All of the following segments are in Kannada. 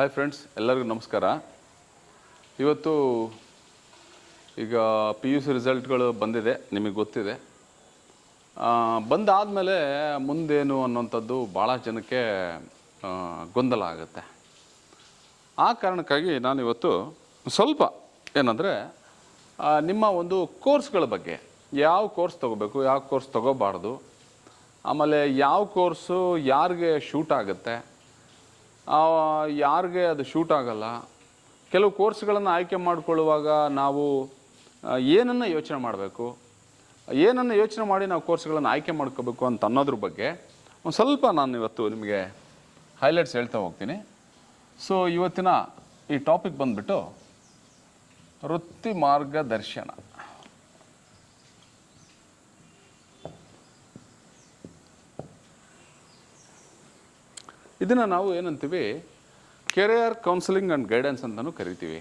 ಹಾಯ್ ಫ್ರೆಂಡ್ಸ್ ಎಲ್ಲರಿಗೂ ನಮಸ್ಕಾರ. ಇವತ್ತು ಈಗ ಪಿ ಯು ಸಿ ರಿಸಲ್ಟ್ಗಳು ಬಂದಿದೆ, ನಿಮಗೆ ಗೊತ್ತಿದೆ. ಬಂದಾದಮೇಲೆ ಮುಂದೇನು ಅನ್ನೋಂಥದ್ದು ಭಾಳ ಜನಕ್ಕೆ ಗೊಂದಲ ಆಗುತ್ತೆ. ಆ ಕಾರಣಕ್ಕಾಗಿ ನಾನು ಇವತ್ತು ಸ್ವಲ್ಪ ಏನಂದರೆ ನಿಮ್ಮ ಒಂದು ಕೋರ್ಸ್ಗಳ ಬಗ್ಗೆ, ಯಾವ ಕೋರ್ಸ್ ತೊಗೋಬೇಕು, ಯಾವ ಕೋರ್ಸ್ ತೊಗೋಬಾರ್ದು, ಆಮೇಲೆ ಯಾವ ಕೋರ್ಸು ಯಾರಿಗೆ ಶೂಟ್ ಆಗುತ್ತೆ ಯಾರಿಗೆ ಅದು ಶೂಟ್ ಆಗಲ್ಲ. ಕೆಲವು ಕೋರ್ಸ್ಗಳನ್ನು ಆಯ್ಕೆ ಮಾಡಿಕೊಳ್ಳುವಾಗ ನಾವು ಏನನ್ನು ಯೋಚನೆ ಮಾಡಬೇಕು? ಏನನ್ನು ಯೋಚನೆ ಮಾಡಿ ನಾವು ಕೋರ್ಸ್ಗಳನ್ನು ಆಯ್ಕೆ ಮಾಡ್ಕೋಬೇಕು ಅಂತ ಅನ್ನೋದ್ರ ಬಗ್ಗೆ ಒಂದು ಸ್ವಲ್ಪ ನಾನು ಇವತ್ತು ನಿಮಗೆ ಹೈಲೈಟ್ಸ್ ಹೇಳ್ತಾ ಹೋಗ್ತೀನಿ. ಸೊ ಇವತ್ತಿನ ಈ ಟಾಪಿಕ್ ಬಂದುಬಿಟ್ಟು ವೃತ್ತಿ ಮಾರ್ಗದರ್ಶನ ಇದನ್ನು ನಾವು ಏನಂತೀವಿ? ಕೆರಿಯರ್ ಕೌನ್ಸಿಲಿಂಗ್ ಆ್ಯಂಡ್ ಗೈಡೆನ್ಸ್ ಅಂತಲೂ ಕರಿತೀವಿ.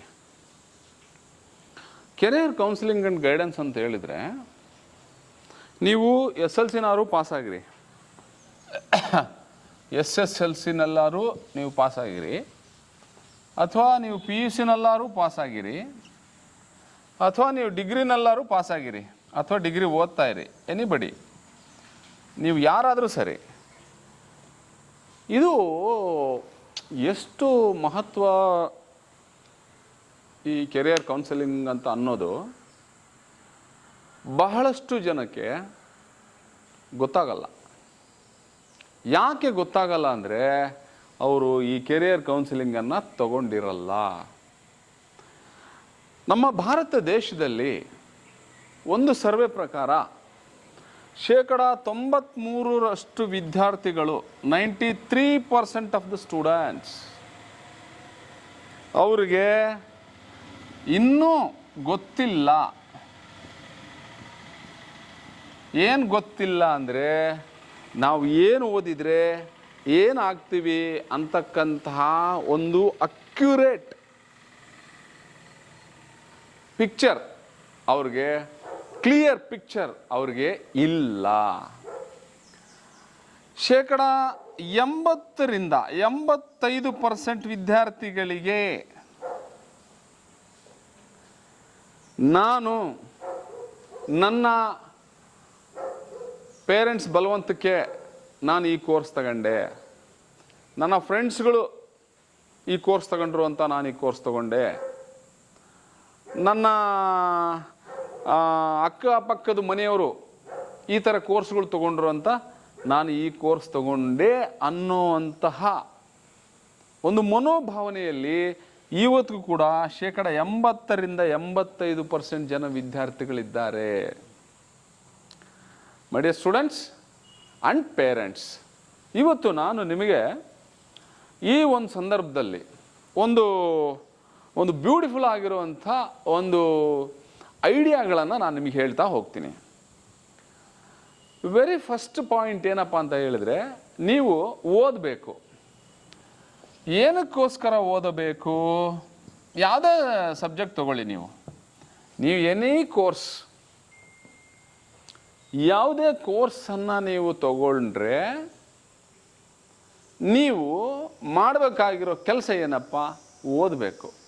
ಕೆರಿಯರ್ ಕೌನ್ಸಿಲಿಂಗ್ ಆ್ಯಂಡ್ ಗೈಡೆನ್ಸ್ ಅಂತ ಹೇಳಿದರೆ, ನೀವು ಎಸ್ ಎಲ್ ಸಿನಾರು ಪಾಸಾಗಿರಿ ಎಸ್ ಎಸ್ ಎಲ್ ಸಿನಲ್ಲಾರು ನೀವು ಪಾಸಾಗಿರಿ ಅಥವಾ ನೀವು ಪಿ ಯು ಸಿನಲ್ಲಾರು ಪಾಸಾಗಿರಿ ಅಥವಾ ನೀವು ಡಿಗ್ರಿನಲ್ಲಾರು ಪಾಸಾಗಿರಿ ಅಥವಾ ಡಿಗ್ರಿ ಓದ್ತಾ ಇರಿ. ಎನಿಬಡಿ ನೀವು ಯಾರಾದರೂ ಸರಿ. ಇದು ಎಷ್ಟು ಮಹತ್ವ ಈ ಕೆರಿಯರ್ ಕೌನ್ಸಿಲಿಂಗ್ ಅಂತ ಅನ್ನೋದು ಬಹಳಷ್ಟು ಜನಕ್ಕೆ ಗೊತ್ತಾಗಲ್ಲ. ಯಾಕೆ ಗೊತ್ತಾಗಲ್ಲ ಅಂದರೆ ಅವರು ಈ ಕೆರಿಯರ್ ಕೌನ್ಸಿಲಿಂಗನ್ನು ತಗೊಂಡಿರಲ್ಲ. ನಮ್ಮ ಭಾರತ ದೇಶದಲ್ಲಿ ಒಂದು ಸರ್ವೆ ಪ್ರಕಾರ ಶೇಕಡ ತೊಂಬತ್ಮೂರರಷ್ಟು ವಿದ್ಯಾರ್ಥಿಗಳು ninety three percent of the students ಅವರಿಗೆ ಇನ್ನೂ ಗೊತ್ತಿಲ್ಲ. ಏನು ಗೊತ್ತಿಲ್ಲ ಅಂದರೆ ನಾವು ಏನು ಓದಿದರೆ ಏನಾಗ್ತೀವಿ ಅಂತಕ್ಕಂತಹ ಒಂದು ಅಕ್ಯುರೇಟ್ ಪಿಕ್ಚರ್ ಅವ್ರಿಗೆ ಕ್ಲಿಯರ್ ಪಿಕ್ಚರ್ ಅವ್ರಿಗೆ ಇಲ್ಲ. ಶೇಕಡ ಎಂಬತ್ತರಿಂದ ಎಂಬತ್ತೈದು ಪರ್ಸೆಂಟ್ ವಿದ್ಯಾರ್ಥಿಗಳಿಗೆ ನಾನು ನನ್ನ ಪೇರೆಂಟ್ಸ್ ಬಲವಂತಕ್ಕೆ ನಾನು ಈ ಕೋರ್ಸ್ ತಗೊಂಡೆ. ನನ್ನ ಫ್ರೆಂಡ್ಸ್ಗಳು ಈ ಕೋರ್ಸ್ ತಗೊಂಡ್ರು ಅಂತ ನಾನು ಈ ಕೋರ್ಸ್ ತಗೊಂಡೆ. ನನ್ನ ಆ, ಅಕ್ಕ ಪಕ್ಕದ ಮನೆಯವರು ಈ ಥರ ಕೋರ್ಸ್ಗಳು ತೊಗೊಂಡ್ರು ಅಂತ ನಾನು ಈ ಕೋರ್ಸ್ ತಗೊಂಡೆ ಅನ್ನೋವಂತಹ ಒಂದು ಮನೋಭಾವನೆಯಲ್ಲಿ ಇವತ್ತಿಗೂ ಕೂಡ ಶೇಕಡ ಎಂಬತ್ತರಿಂದ ಎಂಬತ್ತೈದು ಪರ್ಸೆಂಟ್ ಜನ ವಿದ್ಯಾರ್ಥಿಗಳಿದ್ದಾರೆ. ಮಡಿಯ ಸ್ಟೂಡೆಂಟ್ಸ್ ಆ್ಯಂಡ್ ಪೇರೆಂಟ್ಸ್ ಇವತ್ತು ನಾನು ನಿಮಗೆ ಈ ಒಂದು ಸಂದರ್ಭದಲ್ಲಿ ಒಂದು ಒಂದು ಬ್ಯೂಟಿಫುಲ್ ಆಗಿರುವಂಥ ಒಂದು ಐಡಿಯಾಗಳನ್ನು ನಾನು ನಿಮಗೆ ಹೇಳ್ತಾ ಹೋಗ್ತೀನಿ. ವೆರಿ ಫಸ್ಟ್ ಪಾಯಿಂಟ್ ಏನಪ್ಪ ಅಂತ ಹೇಳಿದ್ರೆ, ನೀವು ಓದಬೇಕು. ಏನಕ್ಕೋಸ್ಕರ ಓದಬೇಕು? ಯಾವುದೇ ಸಬ್ಜೆಕ್ಟ್ ತಗೊಳ್ಳಿ ನೀವು? ನೀವು ಎನಿ ಕೋರ್ಸ್ ಯಾವುದೇ ಕೋರ್ಸನ್ನು ನೀವು ತಗೊಂಡ್ರೆ, ನೀವು ಮಾಡಬೇಕಾಗಿರೋ ಕೆಲಸ ಏನಪ್ಪ? ಓದಬೇಕು.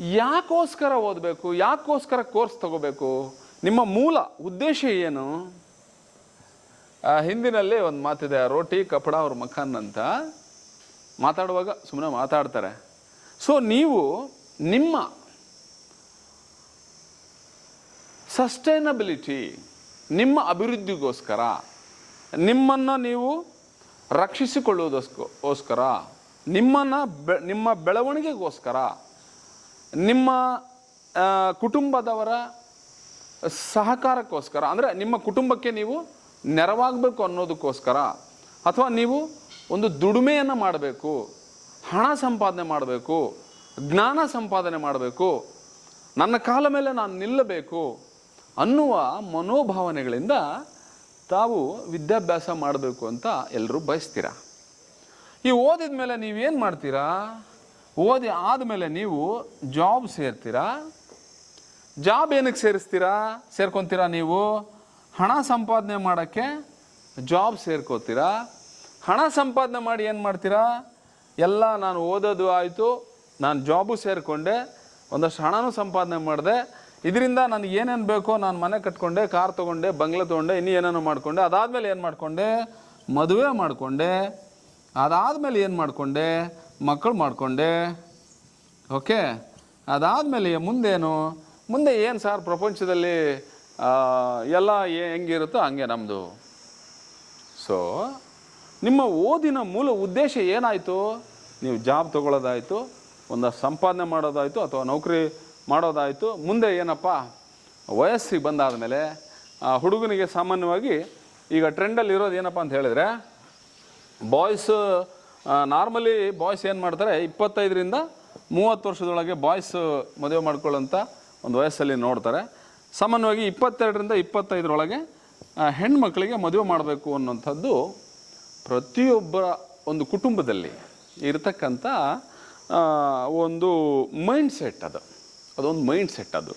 ಯಾಕೋಸ್ಕರ ಓದಬೇಕು? ಯಾಕೋಸ್ಕರ ಕೋರ್ಸ್ ತಗೋಬೇಕು? ನಿಮ್ಮ ಮೂಲ ಉದ್ದೇಶ ಏನು? ಹಿಂದಿನಲ್ಲಿ ಒಂದು ಮಾತಿದೆ, ರೋಟಿ ಕಪಡ ಅವ್ರ ಮಖಾನ್ ಅಂತ. ಮಾತಾಡುವಾಗ ಸುಮ್ಮನೆ ಮಾತಾಡ್ತಾರೆ. ಸೊ ನೀವು ನಿಮ್ಮ ಸಸ್ಟೈನಬಿಲಿಟಿ ನಿಮ್ಮ ಅಭಿವೃದ್ಧಿಗೋಸ್ಕರ, ನಿಮ್ಮನ್ನು ನೀವು ರಕ್ಷಿಸಿಕೊಳ್ಳುವುದಕ್ಕೋಸ್ಕರ ನಿಮ್ಮನ್ನು ಬೆ, ನಿಮ್ಮ ಬೆಳವಣಿಗೆಗೋಸ್ಕರ ನಿಮ್ಮ ಕುಟುಂಬದವರ ಸಹಕಾರಕ್ಕೋಸ್ಕರ, ಅಂದರೆ ನಿಮ್ಮ ಕುಟುಂಬಕ್ಕೆ ನೀವು ನೆರವಾಗಬೇಕು ಅನ್ನೋದಕ್ಕೋಸ್ಕರ, ಅಥವಾ ನೀವು ಒಂದು ದುಡಿಮೆಯನ್ನು ಮಾಡಬೇಕು, ಹಣ ಸಂಪಾದನೆ ಮಾಡಬೇಕು, ಜ್ಞಾನ ಸಂಪಾದನೆ ಮಾಡಬೇಕು, ನನ್ನ ಕಾಲ ಮೇಲೆ ನಾನು ನಿಲ್ಲಬೇಕು ಅನ್ನುವ ಮನೋಭಾವನೆಗಳಿಂದ ತಾವು ವಿದ್ಯಾಭ್ಯಾಸ ಮಾಡಬೇಕು ಅಂತ ಎಲ್ಲರೂ ಬಯಸ್ತೀರ? ಈ ಓದಿದ ಮೇಲೆ ನೀವೇನು ಮಾಡ್ತೀರಾ? ಓದಿ ಆದಮೇಲೆ ನೀವು ಜಾಬ್ ಸೇರ್ತೀರಾ? ಜಾಬ್ ಏನಕ್ಕೆ ಸೇರಿಸ್ತೀರಾ? ಸೇರ್ಕೊತೀರಾ ನೀವು? ಹಣ ಸಂಪಾದನೆ ಮಾಡೋಕ್ಕೆ ಜಾಬ್ ಸೇರ್ಕೋತೀರಾ? ಹಣ ಸಂಪಾದನೆ ಮಾಡಿ ಏನು ಮಾಡ್ತೀರಾ? ಎಲ್ಲ ನಾನು ಓದೋದು ಆಯಿತು, ನಾನು ಜಾಬು ಸೇರಿಕೊಂಡೆ, ಒಂದಷ್ಟು ಹಣನೂ ಸಂಪಾದನೆ ಮಾಡಿದೆ. ಇದರಿಂದ ನನಗೆ ಏನೇನು ಬೇಕೋ ನಾನು ಮನೆ ಕಟ್ಕೊಂಡೆ, ಕಾರ್ ತೊಗೊಂಡೆ, ಬಂಗ್ಲೆ ತೊಗೊಂಡೆ, ಇನ್ನೂ ಏನೇನೋ ಮಾಡಿಕೊಂಡೆ. ಅದಾದಮೇಲೆ ಏನು ಮಾಡಿಕೊಂಡೆ? ಮದುವೆ ಮಾಡಿಕೊಂಡೆ. ಅದಾದಮೇಲೆ ಏನು ಮಾಡಿಕೊಂಡೆ? ಮಕ್ಕಳು ಮಾಡಿಕೊಂಡೆ. ಓಕೆ? ಅದಾದಮೇಲೆ ಮುಂದೇನು? ಮುಂದೆ ಏನು ಸರ್ ಪ್ರಪಂಚದಲ್ಲಿ ಎಲ್ಲ ಹೆಂಗಿರುತ್ತೋ ಹಂಗೆ ನಮ್ಮದು ಸೊ ನಿಮ್ಮ ಓದಿನ ಮೂಲ ಉದ್ದೇಶ ಏನಾಯಿತು? ನೀವು ಜಾಬ್ ತೊಗೊಳ್ಳೋದಾಯಿತು, ಒಂದು ಸಂಪಾದನೆ ಮಾಡೋದಾಯಿತು, ಅಥವಾ ನೌಕರಿ ಮಾಡೋದಾಯಿತು, ಮುಂದೆ ಏನಪ್ಪ? ವಯಸ್ಸಿಗೆ ಬಂದಾದ ಮೇಲೆ ಹುಡುಗನಿಗೆ ಸಾಮಾನ್ಯವಾಗಿ ಈಗ ಟ್ರೆಂಡಲ್ಲಿ ಇರೋದು ಏನಪ್ಪ ಅಂತ ಹೇಳಿದ್ರೆ ಬಾಯ್ಸ್ ನಾರ್ಮಲಿ ಬಾಯ್ಸ್ ಏನು ಮಾಡ್ತಾರೆ, ಇಪ್ಪತ್ತೈದರಿಂದ ಮೂವತ್ತು ವರ್ಷದೊಳಗೆ ಬಾಯ್ಸ್ ಮದುವೆ ಮಾಡ್ಕೊಳ್ಳೋಂಥ ಒಂದು ವಯಸ್ಸಲ್ಲಿ ನೋಡ್ತಾರೆ. ಸಾಮಾನ್ಯವಾಗಿ ಇಪ್ಪತ್ತೆರಡರಿಂದ ಇಪ್ಪತ್ತೈದರೊಳಗೆ ಹೆಣ್ಮಕ್ಳಿಗೆ ಮದುವೆ ಮಾಡಬೇಕು ಅನ್ನೋಂಥದ್ದು ಪ್ರತಿಯೊಬ್ಬರ ಒಂದು ಕುಟುಂಬದಲ್ಲಿ ಇರತಕ್ಕಂಥ ಒಂದು ಮೈಂಡ್ ಸೆಟ್ ಅದು. ಅದೊಂದು ಮೈಂಡ್ ಸೆಟ್ ಅದು.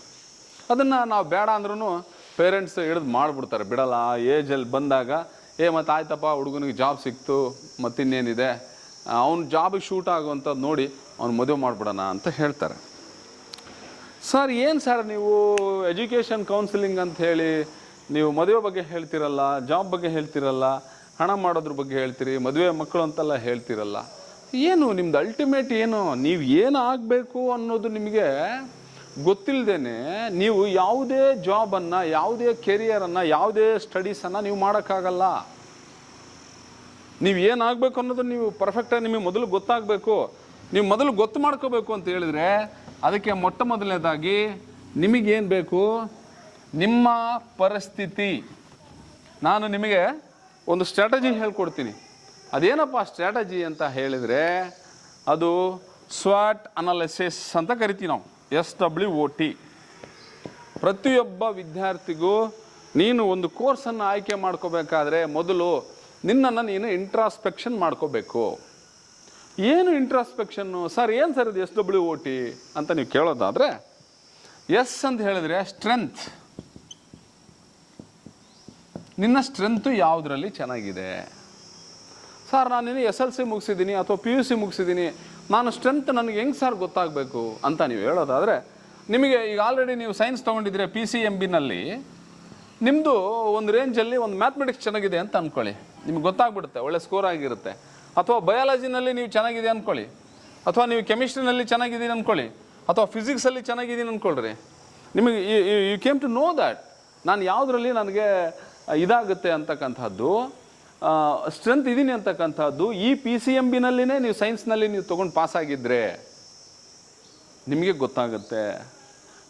ಅದನ್ನು ನಾವು ಬೇಡ ಅಂದ್ರೂ ಪೇರೆಂಟ್ಸ್ ಹಿಡಿದು ಮಾಡಿಬಿಡ್ತಾರೆ. ಬಿಡಲ್ಲ, ಆ ಏಜಲ್ಲಿ ಬಂದಾಗ, ಏ, ಮತ್ತು ಆಯ್ತಪ್ಪ, ಹುಡುಗನಿಗೆ ಜಾಬ್ ಸಿಕ್ತು, ಮತ್ತಿನ್ನೇನಿದೆ ಅವ್ನ ಜಾಬಿಗೆ ಶೂಟ್ ಆಗುವಂಥದ್ದು ನೋಡಿ ಅವ್ನು ಮದುವೆ ಮಾಡಿಬಿಡೋಣ ಅಂತ ಹೇಳ್ತಾರೆ. ಸರ್, ಏನು ಸರ್ ನೀವು ಎಜುಕೇಷನ್ ಕೌನ್ಸಿಲಿಂಗ್ ಅಂತ ಹೇಳಿ ನೀವು ಮದುವೆ ಬಗ್ಗೆ ಹೇಳ್ತಿರಲ್ಲ ಜಾಬ್ ಬಗ್ಗೆ ಹೇಳ್ತಿರಲ್ಲ, ಹಣ ಮಾಡೋದ್ರ ಬಗ್ಗೆ ಹೇಳ್ತೀರಿ, ಮದುವೆ ಮಕ್ಕಳು ಅಂತೆಲ್ಲ ಹೇಳ್ತಿರಲ್ಲ. ಏನು ನಿಮ್ದು ಅಲ್ಟಿಮೇಟ್ ಏನು? ನೀವು ಏನು ಆಗಬೇಕು ಅನ್ನೋದು ನಿಮಗೆ ಗೊತ್ತಿಲ್ಲದೇನೆ ನೀವು ಯಾವುದೇ ಜಾಬನ್ನು ಯಾವುದೇ ಕೆರಿಯರನ್ನು ಯಾವುದೇ ಸ್ಟಡೀಸನ್ನು ನೀವು ಮಾಡೋಕ್ಕಾಗಲ್ಲ. ನೀವು ಏನಾಗಬೇಕು ಅನ್ನೋದು ನೀವು ಪರ್ಫೆಕ್ಟಾಗಿ ನಿಮಗೆ ಮೊದಲು ಗೊತ್ತಾಗಬೇಕು. ನೀವು ಮೊದಲು ಗೊತ್ತು ಮಾಡ್ಕೋಬೇಕು ಅಂತ ಹೇಳಿದ್ರೆ ಅದಕ್ಕೆ ಮೊಟ್ಟ ಮೊದಲನೇದಾಗಿ ನಿಮಗೇನು ಬೇಕು? ನಿಮ್ಮ ಪರಿಸ್ಥಿತಿ. ನಾನು ನಿಮಗೆ ಒಂದು ಸ್ಟ್ರಾಟಜಿ ಹೇಳ್ಕೊಡ್ತೀನಿ. ಅದೇನಪ್ಪ ಸ್ಟ್ರಾಟಜಿ ಅಂತ ಹೇಳಿದರೆ ಅದು ಸ್ವಾಟ್ ಅನಾಲಿಸಿಸ್ ಅಂತ ಕರಿತೀವಿ ನಾವು. ಎಸ್ ಡಬ್ಲ್ಯೂ ಒ ಟಿ ಪ್ರತಿಯೊಬ್ಬ ವಿದ್ಯಾರ್ಥಿಗೂ ನೀನು ಒಂದು ಕೋರ್ಸನ್ನು ಆಯ್ಕೆ ಮಾಡ್ಕೋಬೇಕಾದ್ರೆ ಮೊದಲು ನಿನ್ನನ್ನು ನೀನು ಇಂಟ್ರಾಸ್ಪೆಕ್ಷನ್ ಮಾಡ್ಕೋಬೇಕು. ಏನು ಇಂಟ್ರಾಸ್ಪೆಕ್ಷನ್ನು ಸರ್, ಏನು ಸರ್ ಇದು ಎಸ್ ಡಬ್ಲ್ಯೂ ಓ ಟಿ ಅಂತ ನೀವು ಕೇಳೋದಾದರೆ ಎಸ್ ಅಂತ ಹೇಳಿದ್ರೆ ಸ್ಟ್ರೆಂತ್ ನಿನ್ನ ಸ್ಟ್ರೆಂತು ಯಾವುದರಲ್ಲಿ ಚೆನ್ನಾಗಿದೆ? ಸರ್, ನಾನು ಎಸ್ ಎಲ್ ಸಿ ಮುಗಿಸಿದ್ದೀನಿ ಅಥವಾ ಪಿ ಯು ಸಿ ಮುಗಿಸಿದ್ದೀನಿ. ನಾನು ಸ್ಟ್ರೆಂತ್ ನನಗೆ ಹೆಂಗೆ ಸರ್ ಗೊತ್ತಾಗಬೇಕು ಅಂತ ನೀವು ಹೇಳೋದಾದರೆ, ನಿಮಗೆ ಈಗ ಆಲ್ರೆಡಿ ನೀವು ಸೈನ್ಸ್ ತೊಗೊಂಡಿದ್ರೆ ಪಿ ಸಿ ಎಂ ಬಿನಲ್ಲಿ ನಿಮ್ಮದು ಒಂದು ರೇಂಜಲ್ಲಿ ಒಂದು ಮ್ಯಾಥಮೆಟಿಕ್ಸ್ ಚೆನ್ನಾಗಿದೆ ಅಂತ ಅಂದ್ಕೊಳ್ಳಿ ನಿಮ್ಗೆ ಗೊತ್ತಾಗ್ಬಿಡುತ್ತೆ, ಒಳ್ಳೆ ಸ್ಕೋರ್ ಆಗಿರುತ್ತೆ. ಅಥವಾ ಬಯಾಲಜಿನಲ್ಲಿ ನೀವು ಚೆನ್ನಾಗಿದೆ ಅಂದ್ಕೊಳ್ಳಿ ಅಥವಾ ನೀವು ಕೆಮಿಸ್ಟ್ರಿನಲ್ಲಿ ಚೆನ್ನಾಗಿದ್ದೀನಿ ಅಂದ್ಕೊಳ್ಳಿ ಅಥವಾ ಫಿಸಿಕ್ಸಲ್ಲಿ ಚೆನ್ನಾಗಿದ್ದೀನಿ ಅಂದ್ಕೊಳ್ರಿ ನಿಮಗೆ you came to know that ನಾನು ಯಾವುದರಲ್ಲಿ ನನಗೆ ಇದಾಗುತ್ತೆ ಅಂತಕ್ಕಂಥದ್ದು ಸ್ಟ್ರೆಂತ್ ಇದ್ದೀನಿ ಅಂತಕ್ಕಂಥದ್ದು, ಈ ಪಿ ಸಿ ಎಂ ಬಿನಲ್ಲಿನೇ ನೀವು ಸೈನ್ಸ್ನಲ್ಲಿ ನೀವು ತೊಗೊಂಡು ಪಾಸಾಗಿದ್ದರೆ ನಿಮಗೆ ಗೊತ್ತಾಗುತ್ತೆ.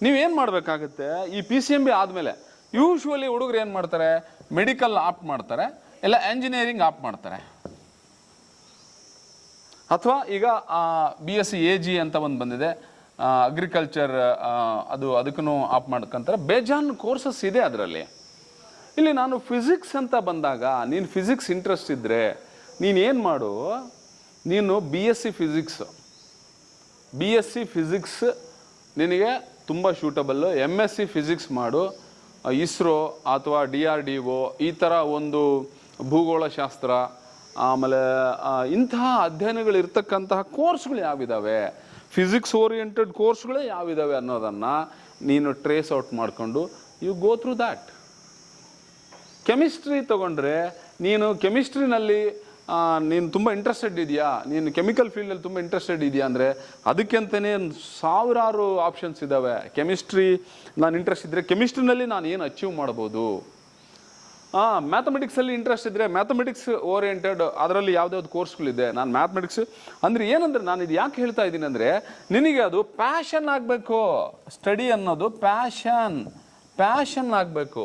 ನೀವೇನು ಮಾಡಬೇಕಾಗುತ್ತೆ? ಈ ಪಿ ಸಿ ಎಂ ಬಿ ಆದಮೇಲೆ ಯೂಶ್ವಲಿ ಹುಡುಗರು ಏನು ಮಾಡ್ತಾರೆ? ಮೆಡಿಕಲ್ ಆಪ್ಟ್ ಮಾಡ್ತಾರೆ. ಇಲ್ಲ ಎಂಜಿನಿಯರಿಂಗ್ ಆಪ್ ಮಾಡ್ತಾರೆ. ಅಥವಾ ಈಗ B S C A G ಅಂತ ಒಂದು ಬಂದಿದೆ. ಅಗ್ರಿಕಲ್ಚರ್ ಅದು ಅದಕ್ಕೂ ಆಪ್ ಮಾಡ್ಕೊಂತಾರೆ. ಬೇಜಾನ್ ಕೋರ್ಸಸ್ ಇದೆ ಅದರಲ್ಲಿ. ಇಲ್ಲಿ ನಾನು ಫಿಸಿಕ್ಸ್ ಅಂತ ಬಂದಾಗ, ನೀನು ಫಿಸಿಕ್ಸ್ ಇಂಟ್ರೆಸ್ಟ್ ಇದ್ದರೆ ನೀನು ಏನು ಮಾಡು? ನೀನು B S C physics B S C physics ನಿನಗೆ ತುಂಬ suitable M S C physics ಮಾಡು. ಇಸ್ರೋ ಅಥವಾ ಡಿ ಆರ್ ಡಿ ಒ ಈ ಥರ ಒಂದು ಭೂಗೋಳಶಾಸ್ತ್ರ, ಆಮೇಲೆ ಇಂತಹ ಅಧ್ಯಯನಗಳು ಇರ್ತಕ್ಕಂತಹ ಕೋರ್ಸ್ಗಳು ಯಾವಿದ್ದಾವೆ ಫಿಸಿಕ್ಸ್ ಓರಿಯೆಂಟೆಡ್ ಕೋರ್ಸ್ಗಳೇ ಯಾವಿದ್ದಾವೆ ಅನ್ನೋದನ್ನು ನೀನು ಟ್ರೇಸ್ ಔಟ್ ಮಾಡಿಕೊಂಡು you go through that chemistry ತಗೊಂಡ್ರೆ ನೀನು ಕೆಮಿಸ್ಟ್ರಿನಲ್ಲಿ ನೀನು ತುಂಬ ಇಂಟ್ರೆಸ್ಟೆಡ್ ಇದೆಯಾ? ನೀನು ಕೆಮಿಕಲ್ ಫೀಲ್ಡಲ್ಲಿ ತುಂಬ ಇಂಟ್ರೆಸ್ಟೆಡ್ ಇದೆಯಾ ಅಂದರೆ ಅದಕ್ಕಂತಲೇ ಸಾವಿರಾರು ಆಪ್ಷನ್ಸ್ ಇದ್ದಾವೆ ಕೆಮಿಸ್ಟ್ರಿ ನಾನು ಇಂಟ್ರೆಸ್ಟ್ ಇದ್ದರೆ ಕೆಮಿಸ್ಟ್ರಿನಲ್ಲಿ ನಾನು ಏನು ಅಚೀವ್ ಮಾಡ್ಬೋದು? ಹಾಂ ಮ್ಯಾಥಮೆಟಿಕ್ಸಲ್ಲಿ ಇಂಟ್ರೆಸ್ಟ್ ಇದ್ದರೆ ಮ್ಯಾಥಮೆಟಿಕ್ಸ್ ಓರಿಯೆಂಟೆಡ್ ಅದರಲ್ಲಿ ಯಾವುದ್ಯಾವ್ದು ಕೋರ್ಸ್ಗಳಿದೆ ನಾನು ಮ್ಯಾಥಮೆಟಿಕ್ಸ್ ಅಂದರೆ ಏನಂದ್ರೆ ನಾನು ಇದು ಯಾಕೆ ಹೇಳ್ತಾ ಇದ್ದೀನಿ ಅಂದರೆ ನಿನಗೆ ಅದು ಪ್ಯಾಷನ್ ಆಗಬೇಕು. ಸ್ಟಡಿ ಅನ್ನೋದು ಪ್ಯಾಷನ್ ಪ್ಯಾಷನ್ ಆಗಬೇಕು.